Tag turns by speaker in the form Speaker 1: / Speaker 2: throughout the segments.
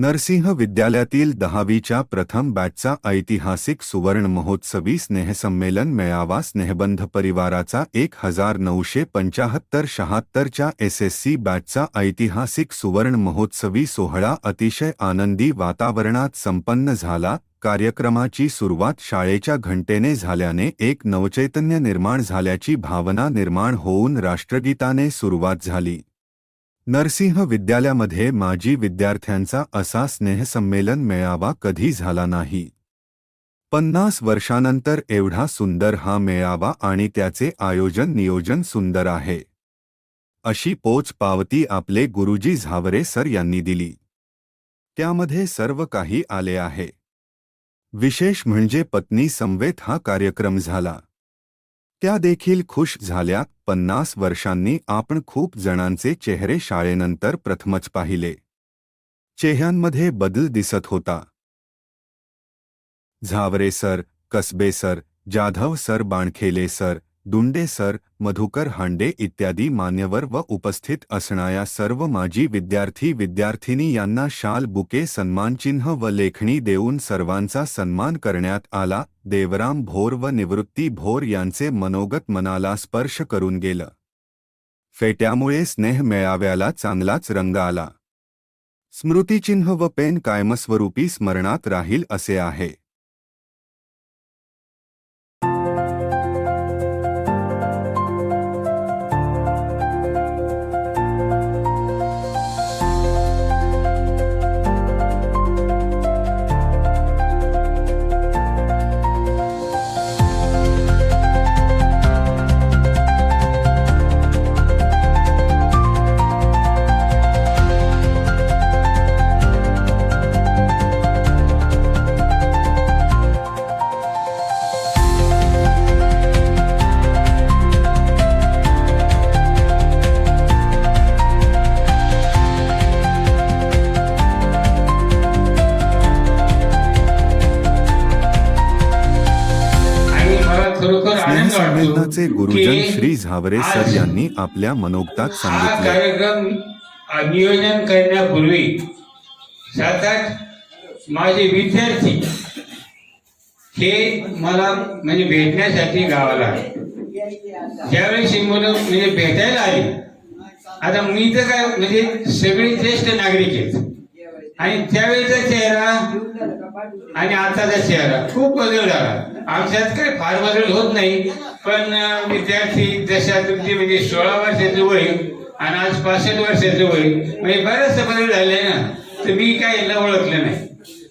Speaker 1: नरसिंह विद्यालयातील दहावीच्या प्रथम बॅचचा ऐतिहासिक सुवर्ण महोत्सवी स्नेहसंमेलन मेळावा स्नेहबंध परिवाराचा एक हजार नऊशे पंचाहत्तर शहात्तरच्या एस एस सी बॅचचा ऐतिहासिक सुवर्ण महोत्सवी सोहळा अतिशय आनंदी वातावरणात संपन्न झाला. कार्यक्रमाची सुरुवात शाळेच्या घंटेने झाल्याने एक नवचैतन्य निर्माण झाल्याची भावना निर्माण होऊन राष्ट्रगीताने सुरुवात झाली. नरसिंह विद्यालयामध्ये माजी विद्यार्थ्यांचा असा स्नेहसंमेलन मेळावा कधी झाला नाही. पन्नास वर्षानंतर एवढा सुंदर हा मेळावा आणि त्याचे आयोजन नियोजन सुंदर आहे. अशी पोच पावती आपले गुरुजी झावरे सर यांनी दिली. त्यामध्ये सर्व काही आले आहे. विशेष म्हणजे पत्नी समवेत हा कार्यक्रम झाला. त्या देखील खुश झाल्या. पन्नास वर्षांनी आपण खूप जणांचे चेहरे शाळेनंतर प्रथमच पाहिले. चेहऱ्यांमध्ये बदल दिसत होता. Zaware sir Kasbe sir Jadhav sir Bankhele sir Dunde sir Madhukar Hande इत्यादी मान्यवर व उपस्थित असणाऱ्या सर्व माजी विद्यार्थी विद्यार्थिनी यांना शाल बुके सन्मानचिन्ह व लेखणी देऊन सर्वांचा सन्मान करण्यात आला. देवराम भोर व निवृत्ती भोर यांचे मनोगत मनाला स्पर्श करून गेलं. फेट्यामुळे स्नेह मेळाव्याला चांगलाच रंग आला. स्मृतिचिन्ह व पेन कायमस्वरूपी स्मरणात राहील असे आहे. स्नेहसंमेलनाचे गुरुजन श्री झावरे सर यांनी आपल्या मनोगतात
Speaker 2: हा
Speaker 1: सांगितले.
Speaker 2: कार्यक्रम नियोजन करण्यापूर्वी सात माझे विद्यार्थी हे मला म्हणजे भेटण्यासाठी गावाला आले. ज्यावेळेस ही मुलं म्हणजे भेटायला आली आता मी तर काय म्हणजे सगळे ज्येष्ठ नागरिक आहेत. आणि त्यावेळेचा चेहरा आणि आताचा चेहरा खूप बदल झाला आमच्यात काही फार बदल होत नाही पण विद्यार्थी जशा तुमची म्हणजे सोळा वर्षाचं वय आणि आज पासष्ट वर्षाचं वय म्हणजे बरेचसे बदल झाले ना. तर मी काय याला ओळखलं नाही.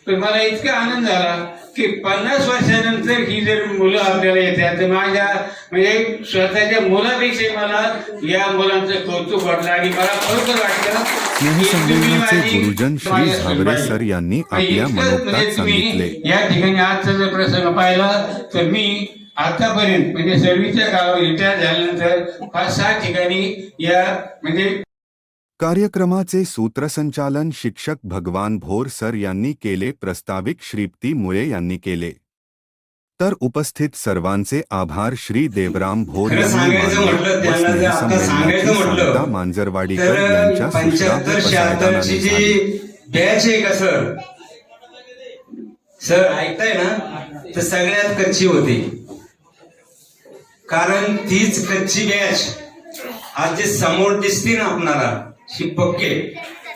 Speaker 2: पण मला इतका आनंद झाला की पन्नास वर्षानंतर ही जर मुलं आपल्याला येतात तर माझ्या म्हणजे स्वतःच्या मुलापेक्षा मला या मुलांचं कौतुक वाटलं आणि मला खरोखर वाटलं
Speaker 1: श्री
Speaker 2: सुनबाई.
Speaker 1: सर यांनी आपल्या मनोगतात
Speaker 2: म्हणजे तुम्ही
Speaker 1: सांगितले
Speaker 2: या ठिकाणी आजचा जर प्रसंग पाहिला तर मी आतापर्यंत म्हणजे सर्वीच्या काळावर रिटायर झाल्यानंतर पाच सहा ठिकाणी या म्हणजे
Speaker 1: कार्यक्रमाचे सूत्रसंचालन शिक्षक भगवान भोर सर यांनी केले प्रस्ताविक श्रीप्ती मुळे यांनी केले. तर उपस्थित सर्वांचे आभार श्री देवराम भोर यांनी मांजरवाडीकर यांच्या सूचना
Speaker 3: सर? ऐकताय ना? तर सगळ्यात कच्ची होती. कारण तीच कच्ची बॅच आज जे समोर दिसते ना आपणाला. ही पक्के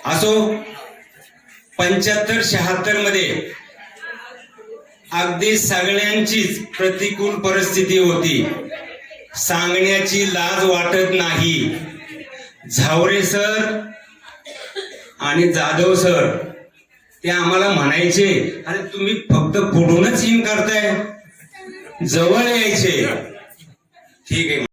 Speaker 3: असो पंच्याहत्तर शहात्तरमध्ये अगदी सगळ्यांचीच प्रतिकूल परिस्थिती होती. सांगण्याची लाज वाटत नाही. झावरे सर आणि जाधव सर ते आम्हाला म्हणायचे अरे तुम्ही फक्त पुढूनच इन करताय जवळ यायचे. ठीक आहे.